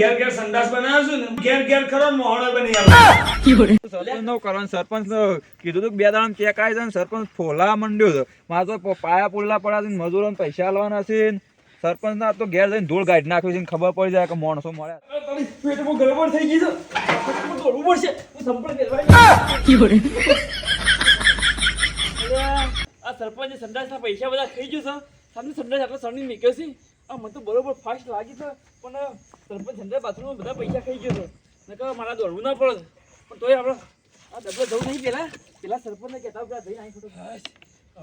ઘેર ઘેર સંડાસ બનાવ્યો ને ઘેર ઘેર ખરો મોહણો બની આવ્યો સરપંચ નો કરવાનું સરપંચ કીધું તું બે દાડા ચેક આવી જાય સરપંચ ફોલા મંડ્યો છે. મારે તો પાયા પુલ્લા પડ્યા છે ને પૈસા આલવાના છે સરપંચ ના તો ઘેર જઈને ધૂળ ગાડી નાખ્યું છે ખબર પડી જાય કે માણસો મળ્યા પેટમાં ગડબડ થઈ ગઈ છે. દોડવું પડશે. આ સરપંચ સંડાસના પૈસા બધા ખાઈ ગયું છે. સામે સંદાસ આપણે સરની નીકળ્યો છે આ મને તો બરોબર ફાસ્ટ લાગી છે પણ સરપંચ સંડાસ બાથરૂમમાં બધા પૈસા ખાઈ ગયો છે. નકર મારા દોડવું ના પડે. પણ તોય આપણે આ ડબલો જવું નહીં પેલા પેલા સરપંચને કહેતા પેલા જઈને આવી ફોટો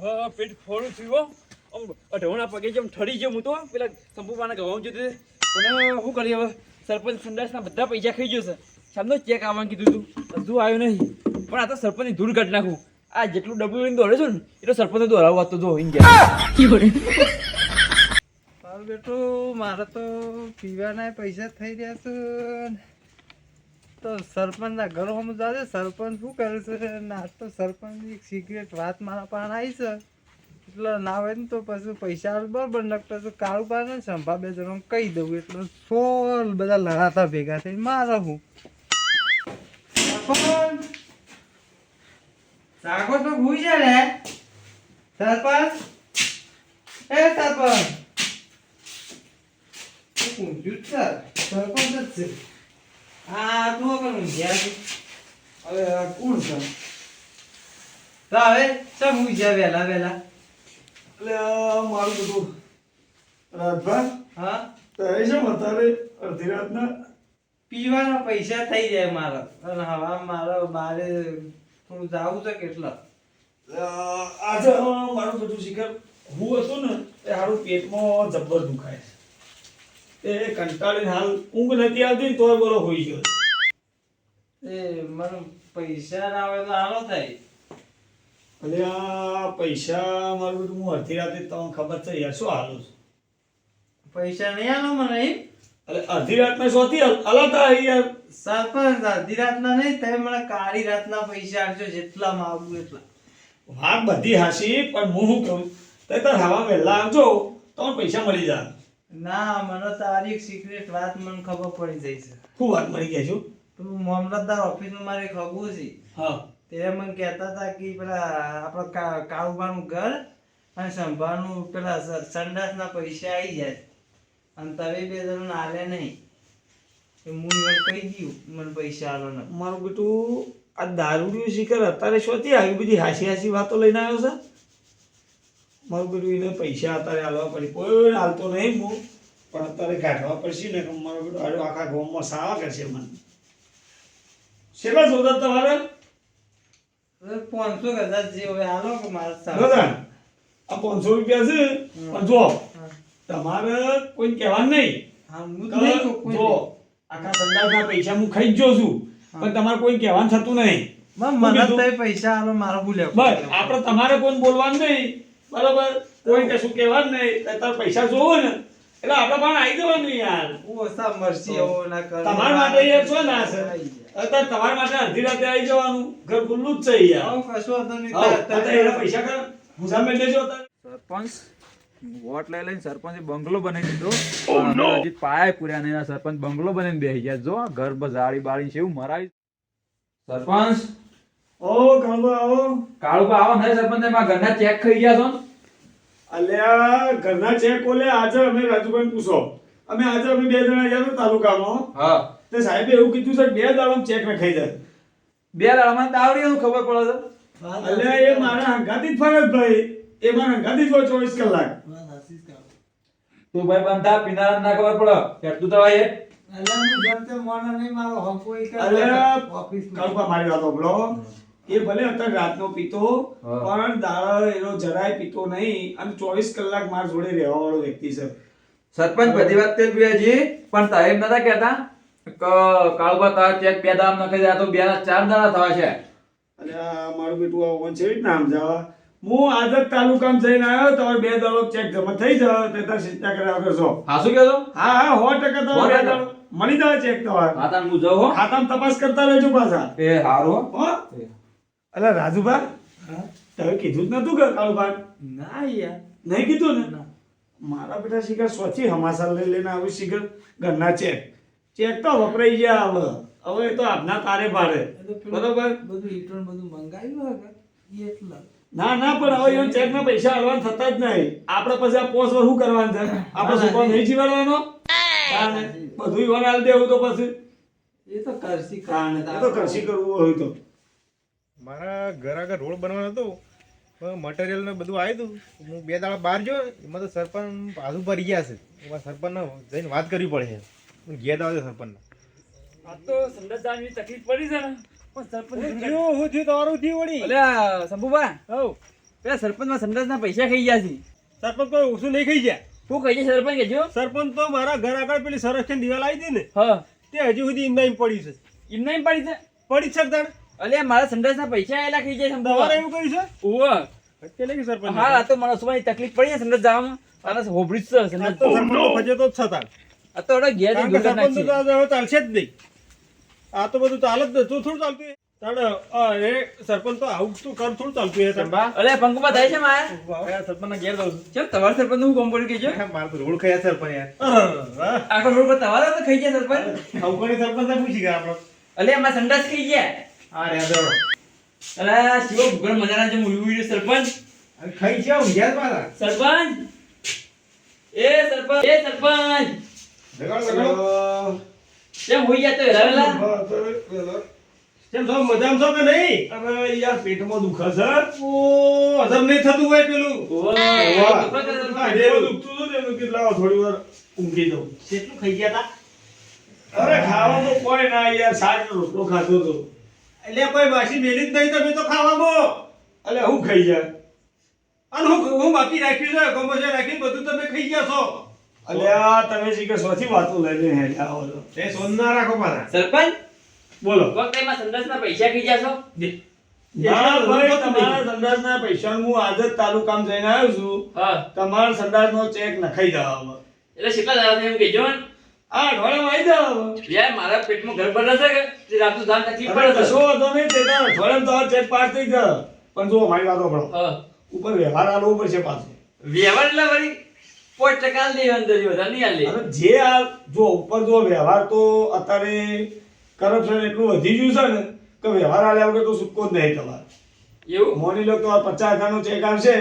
હવે પેટ ફોડું થયું આમ અઢવણા પગે જેમ ઠરી ગયો હું તો પેલા સંપુપાના ગવાઉં જતી પણ શું કરીએ હવે? સરપંચ સંદાસના બધા પૈસા ખાઈ ગયો છે. સામનો ચેક આવવાનું કીધું હતું હજુ આવ્યો નહીં. પણ આ તો સરપંચની ધૂળ કાઢી નાખું. આ જેટલું ડબલું લઈને દોડે છું ને એટલું સરપંચ દોડાવવા તો જો ઇન્ડિયા મારું બેટું, મારે તો પીવાના પૈસા થઈ રહ્યા છે તો સરપંચના ઘર હમ જાશે સરપંચ શું કરે છે? ના તો સરપંચની એક સિક્રેટ વાત મારા પાસે આવી છે. એટલે ના હોય ને તો પછી પૈસા બરાબર નકતો તો કાળું પાડે ને સંભા બે જણા કહી દઉં. એટલે સોલ બધા લડાતા ભેગા થઈને મારે હું સાગો તો ભૂઈ છે સરપંચ! એ સરપંચ! છે. સરપંચ જ છે. આ તું વગર જ્યાં. હવે કોણ છે? તો હવે ચમ જ્યાં વહેલા વહેલા? એટલે મારું બધું રાજભા હા? તારે છે અત્યારે અડધી રાતના પીવાના પૈસા થઈ જાય મારા અને હવા મારા બારે હું જાઉં છે કેટલા આજે મારું બધું શિખર હું હશું ને એ હારું પેટમાં જબ્બર દુખાય છે એ કંટાળીને હાલ ઊંઘ નથી આવતી તોય બોલો હોઈ ગયો. એ મને પૈસા ના આવે તો હાલો થાય. અલે આ પૈસા મારું બધું હું અડધી રાતે તમને ખબર છે યાર શું હાલું છું? પૈસા નહીં આલો મને અરે અડધી રાતના શોથી અલગ યાર. સરપંચ અડધી રાતના નહીં તમે મને કાળી રાતના પૈસા આપજો જેટલા માગું એટલા. વાત બધી હાસી પણ હું શું કહું તો તાર હવા વહેલા આવજો તમને પૈસા મળી જાય. ના મને તારી સિક્રેટ વાત મને ખબર પડી જાય છે. શું વાત મળી ગયા છું? પેલું મામલતદાર ઓફિસમાં મારે ખબર છે. હા. તે મને કહેતા હતા કે પેલા આપણા કાળુબાનું ઘર અને સંભાળનું પેલા સંડાસના પૈસા આવી જાય. અને તમે બે જણ આલે નહીં. એ હું કહી દઉં મને પૈસા આલો ને. મારું બેટું આ દારૂડિયું શિખર અત્યારે શોથી આવી બધી હાસી હાસી વાતો લઈને આવ્યો છે? મારું બેટું એને પૈસા અત્યારે હાલવા પડે. કોઈ હાલતો નહીં હું પણ અત્યારે કાઢવા પડશે ને કે મારો બેટું હાલો આખા ગામમાં સાવા કરશે મને. શેલા જોતા તમારે? પાંચસો કદાચ જે હવે હાલો કે મારા આ પાંચસો રૂપિયા છે? પણ જો તમારે કોઈ કહેવાનું નહીં. જો આખા સંડાસના પૈસા હું ખાઈ જ છું. પણ તમારે કોઈ કહેવાનું થતું નહીં. મને પૈસા મારે ભૂલ્યા બસ આપણે તમારે કોઈ બોલવાનું નહીં. બરાબર? કોઈ કશું કહેવાનું નહીં તાર પૈસા જોવો ને એટલે આપણે પણ આવી જવાનું યાર. મરસી એવો ના કરે. તમારા માટે યાર શું ના છે? અત્યારે તમારા માટે અડધી રાતે આવી જવાનું. ઘર ખુલ્લું જ છે યાર. આવું કશું વાંધો નહીં. અત્યારે એના પૈસા કર. ભૂસા મેળ લેજો સરપંચ વોટ લઈ લઈને સરપંચે બંગલો બનાવી દીધો. હજી પાયા પૂર્યા નહીં. સરપંચ બંગલો બનાવીને બેસી ગયા. જો ઘર બજાડી બાળી છે એવું મરાવી સરપંચ ઓ કાળુબા આવો. કાળુબા આવો નહીં સરપંચ એમાં ઘરના ચેક થઈ ગયા છો? અલ્યા ઘરના ચેક ઓલે આજે અમે રાજુભાઈ પૂછો. અમે આજે અમે બે જણા ગયા તો તાલુકામાં. હા. તે સાહેબે એવું કીધું છે બે દાડામાં ચેક રખાઈ જાય. બે દાડામાં દાવડી એવું ખબર પડે છે. અલ્યા એ મારા હંગાતી જ ફરજ ભાઈ. એ મારા હંગાતી જ હોય ચોવીસ કલાક. તું ભાઈ બંધા પીનારા ના ખબર પડે. હેઠતું તો ભાઈ અલ્યા હું જેમ તેમ નહીં, મારો કરે. અલ્યા ઓફિસમાં. કાળુબા મારી વાત સાંભળો. એ ભલે અત્યારે રાતનો પીતો પણ દાડા એનો જરાય પીતો નહીં અને ચોવીસ કલાક માર જોડે રહેવા વાળો વ્યક્તિ છે. સરપંચ બધી વાત તે પીવાજી પણ સાહેબ નતા કહેતા કે કાળુબા તાર ચેક બે દામ નાખી દે તો બે ના ચાર દાડા થવા છે. અને મારું બેટું આ ઓન છે નામ જવા હું આદત તાલુકામાં જઈને આવ્યો તમારે બે દાડો ચેક જમા થઈ જાય તે તાર ચિંતા કર્યા છો. હા શું કહેશો હા હા સો ટકા તમારે બે દાડો. મળી જાય ચેક તમારે. હા તાર હું જાઉં હો. તપાસ કરતા રહેજો પાછા. એ હારું હો. અલા રાજુભા? તમે કીધું જ નતું કે કાળુભા ના યાર. નહીં કીધું ને? મારા બેટા શિખર સ્વચ્છી હમાસા લઈ લઈને આવ્યું શિખર ઘરના ચેક. ચેક તો વપરાઈ ગયા હવે. હવે એ તો આપના તારે ભારે બરોબર? બધું ઇલેક્ટ્રોન બધું મંગાવ્યું હવે? એટલા. ના ના પણ હવે એમ ચેક ના પૈસા હાલવાના થતા જ નહીં. આપણે પછી આ પોસ્ટ પર શું કરવાનું છે? આપણે છોકરો નહીં જીવાડવાનો? બધું ઈવન હાલ દેવું તો પછી. એ તો કરશી કારણ એ તો કરશી કરવું હોય તો. મારા ઘર આગળ રોડ બનવાનો હતો પણ મટીરિયલ ને બધું આવ્યું હતું હું બે દાડા બહાર જોયો એમાં તો સરપંચ પાછું ભરી ગયા છે. એમાં સરપંચને જઈને વાત કરવી પડે છે. હું ઘેર આવે સરપંચને. આ તો જવાની તકલીફ પડી છે ને. પણ સરપંચ હું થયું તમારું થયું વળી. અલ્યા શંભુભા. હવ પેલા સરપંચમાં સંડાસના પૈસા ખાઈ ગયા છે. સરપંચ કોઈ ઓછું નહીં ખાઈ ગયા. તું કહી છે સરપંચ કહેજો. સરપંચ તો મારા ઘર આગળ પેલી સંરક્ષણ દિવાલ આવી હતી ને હા. તે હજુ સુધી એમના એમ પડી છે. એમ પડી છે? પડી જ છે તાણ અલ્યા મારા સંડાસના પૈસા આયેલા ખાઈ જાય તમારે એવું કર્યું છે? ઓવા એટલે કે સરપંચ હા તો મને સુવાની તકલીફ પડી છે સંડાસ જામ અને હોબળી છે સંડાસ. તો સરપંચ ફજે તો જ છે આ તો ઓડા ગેર ગુડ કે જઈને સરપંચ તો હવે ચાલશે જ નહીં. આ તો બધું ચાલે જ તું થોડું ચાલતું તાણ એ સરપંચ તો આવું શું કર થોડું ચાલતું છે તાણ. અલ્યા પંકુભા થાય છે મારે? આ સરપંચના ગેર જાઉં છું. તમારા સરપંચ હું કોમ પડી કહેજો મારે તો રોડ ખાયા સરપંચ યાર. આખો રોડ પર તમારા તો ખાઈ ગયા સરપંચ? અવગણી પૂછી ગયા આપણો. અલ્યા મારા સંડાસ ખાઈ ગયા. આ રહ્યા દોડો. અલ્યા શિવો ભૂગોળ મજાના જે મૂવી સરપંચ? ખાઈ છે ઊંઘ્યા જ પાછા. સરપંચ? એ સરપંચ એ સરપંચ! જગાડો, જગાડો. કેમ હોઈ ગયા તો હેરાવેલા કેમ છો મજામાં છો કે નહીં? અરે યાર પેટમાં દુખે છે. ઓ હજમ નહીં થતું હોય પેલું. ઓહો દુખતું હતું એનું લાવો થોડી વાર ઊંઘી જાઉં કેટલું ખાઈ ગયા તા? અરે ખાવાનું કોઈ ના યાર સાચો રોટલો ખાધો તો. એટલે કોઈ માસી મેલી જ નહીં તમે તો ખાવામાં અલે હું ખાઈ જાય? અને હું હું બાકી રાખ્યું છે ગમોસે રાખી બધું તમે ખાઈ ગયા છો. અલ્યા તમે શીખર સોથી વાતો લઈને હે આવો છો. એ સોન ના રાખો પાછા સરપંચ બોલો. વખતે એમાં સંદાસના પૈસા ખાઈ ગયા છો? ના એટલા ભાઈ તમારા સંદાસના પૈસા હું આજ જ તાલુકામાં જઈને આવ્યો છું. હા. તમારા સંદાસનો ચેક નખાઈ જાવ એટલે કેટલા દાદા એમ કહેજો ને? આ અઠવાડિયામાં આવી જાવ યાર મારા પેટમાં ગડબડ હશે કે? તે રાતનું ધાન તકલીફ નહીં તે ચેક પાસ થઈ ગયો પણ જો મારી વાતો પડો ઉપર વ્યવહાર આલવો પડશે પાછો. વ્યવહાર એટલે વળી પોચ ટકા લે અંદર વધારે નહીં આલે અને જે આ જો ઉપર જો વ્યવહાર તો અત્યારે કરપ્શન એટલું વધી ગયું છે ને કે વ્યવહાર આલ્યા વગર તો સુકો જ નહીં તમારે એવું? મોની લો તો પચાસ હજાર હજારનો ચેક આવશે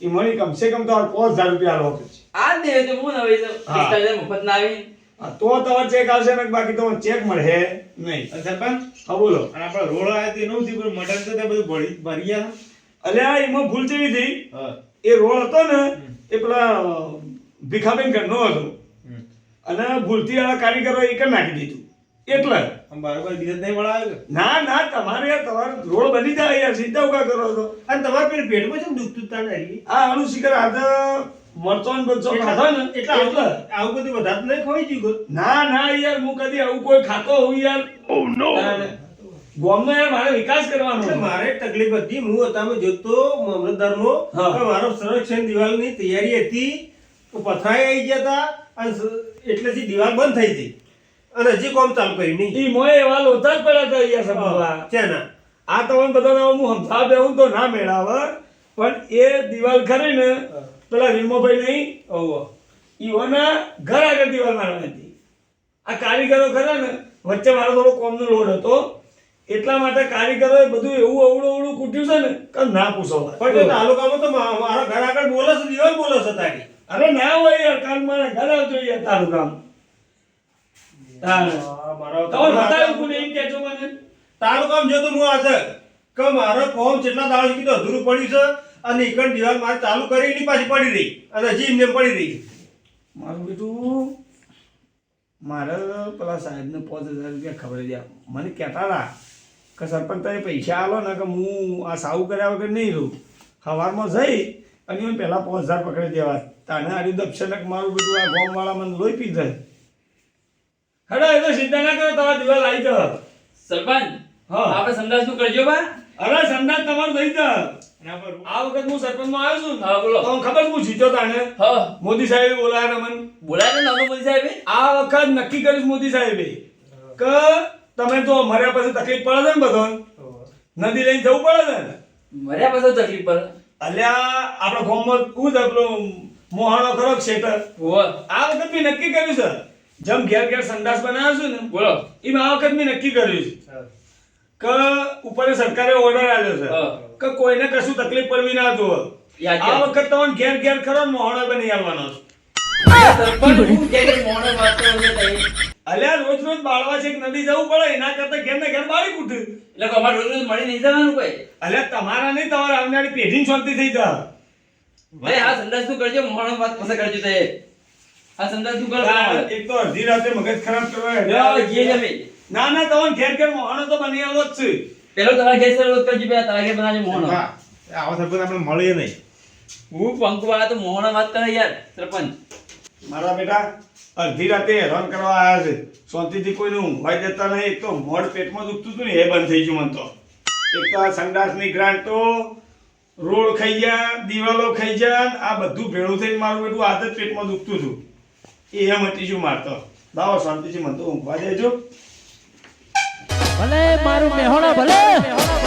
એ મળી કમસે કમ તો પાંચ હજાર રૂપિયા આલવા પડશે આ દે તો હું તો પિસ્તાલીસ મફત ના આવી? તો તમારે ચેક આવશે ને બાકી તમારે ચેક મળે. નહીં. સરપંચ હા બોલો. અને આપણે રોડ આવ્યા તે નહોતી પણ મટન તો બધું ભરી ભરી ગયા. આ એમાં ભૂલ કેવી થઈ? હા. એ રોડ હતો ને એ પેલા ભીખાબેન ઘરનો હતો. અને ભૂલથી આ કારીગરો એ કરી નાખી દીધું. એટલે. બરાબર બીજા નહીં મળાવે ના ના તમારે તમારે રોડ બની જાય યાર સીધા ઉગા કરો હતો અને તમારે પેલું પેટમાં શું દુખતું તાણ આ આનું શિખર આજે મરચો ને બરચો ખાધો ને એટલે એટલે આવું બધું વધારે નહીં ખવાઈ ગયું ના ના યાર હું કદી આવું કોઈ ખાતો હું યાર. ઓ નો ગોમનો યાર મારે વિકાસ કરવાનો છે. મારે તકલીફ હતી હું તમે જોતો મામલતદારનો. મારો સંરક્ષણ દિવાલની તૈયારી હતી તો પથરાઈ આવી ગયા હતા અને એટલેથી દિવાલ બંધ થઈ હતી અને હજી કોમ ચાલુ કરી નહીં. ઈ મોય એવા લોતા જ પડ્યા હતા યાર સમજવા ચાના આ તમને બધાને હું સમજાવ દેવું તો ના મેળાવર પણ એ દિવાલ ખરી ને પેલા રીમોભાઈ નહીં ઓહો. ઈઓના ઘર આગળ દિવાલ મારવાની હતી. આ કારીગરો ખરા ને વચ્ચે મારો થોડો કોમનો લોડ હતો. એટલા માટે કારીગરોએ બધું એવું અવળું અવળું કૂટ્યું છે ને કે ના પૂછો પણ તે તાલુકામાં તો મારા ઘર આગળ બોલે છે દિવાલ બોલે છે તારી. અરે ના હોય યાર કાલ મારા ઘર આવજો યાર તારું. કામ તારે. આ મને? તાલુકામાં જોતો હું આજે કે મારો કોમ જેટલા દાળ કીધું અધૂરું પડ્યું છે. અને ઈકણ દિવાલ મારે ચાલુ કરી એની પાછી પડી રહી. અને હજી એમને પડી રહી. મારું બેટું મારે પેલા સાહેબને પાંચ હજાર રૂપિયા ખબર દે મને કહેતા હતા કે સરપંચ તમે પૈસા આલો ને કે હું આ સાવું કર્યા વગર નહીં રહું. સવારમાં જઈ અને મને પહેલાં પાંચ હજાર પકડી દેવા. તાને આડી દક્ષિણક મારું બેટું આ ગોમવાળા મને લોહી પી જાય. હેડો એ તો ચિંતા ના કરો તમારા દિવાલ આવી જાવ સરપંચ હા. આપણે સંદાસનું કરજો બા. અરે સંદાસ તમારો થઈ અને આ વખત હું સરપંચમાં આવ્યો છું હા બોલો. તો ખબર હું જીત્યો તાને હા. મોદી સાહેબે બોલાયા મને. બોલાય ને મોદી સાહેબે? આ વખત નક્કી કર્યું મોદી સાહેબે કે તમે તો મર્યા પછી તકલીફ પડે છે ને બધો નદી લઈને જવું પડે છે ને? મર્યા પછી તકલીફ પડે. અલ્યા આપણા ગામમાં શું છે પેલો મોહાણો ખરો ક્ષેત્ર હોવે. આ વખત મેં નક્કી કર્યું છે. જેમ ઘેર ઘેર સંદાસ બનાવ્યો છું ને બોલો. એ આ વખત મેં નક્કી કર્યું છે. કે ઉપર સરકારે ઓર્ડર આવ્યો છે. કે કોઈને કશું તકલીફ પડવી ના જોવે. આ વખત તમને ઘેર ઘેર ખરો મોહણો બની આવવાનો? અલ્યા રોજ રોજ બાળવા છે નદી જવું પડે એના કરતા ઘેર ને ઘેર બાળી કૂટ. એટલે અમારે રોજ રોજ મળી નહીં જવાનું કોઈ. અલ્યા તમારા નહીં તમારા આવનારી પેઢી શાંતિ થઈ જા. ભાઈ આ સંદાસ તું કરજો મોણો વાત પસંદ કરજો તે. આ સંદાસ તું કર. એક તો અડધી રાતે મગજ ખરાબ કરવા. જે જમે ના ના તમને ઘેર ઘેર મોહનો તો બની આવો જ છે. પેલો તમારા ઘેર સર્વત કરજો પેલા તારા ઘેર બનાજે મોહનો. હા, આવા સરપંચ આપણે મળીએ નહીં. હું પંકુ વાળા તો મોહણો વાત કરે યાર સરપંચ. મારા બેટા અડધી રાતે હેરાન કરવા આવ્યા છે. શાંતિથી કોઈને ઊંઘવાઈ દેતા નહીં એક તો મોડ પેટમાં દુખતું હતું ને એ બંધ થઈ ગયું મને તો. એક તો આ સંડાસની ગ્રાન્ટ તો રોડ ખાઈ ગયા દિવાલો ખાઈ ગયા ને આ બધું ભેળું થઈને મારું બેટું આદત પેટમાં દુખતું હતું. એ મટી છું મારતો દાવો શાંતિથી મને તો ઊંઘવા દેજો. ભલે મારું મેહોણા ભલે.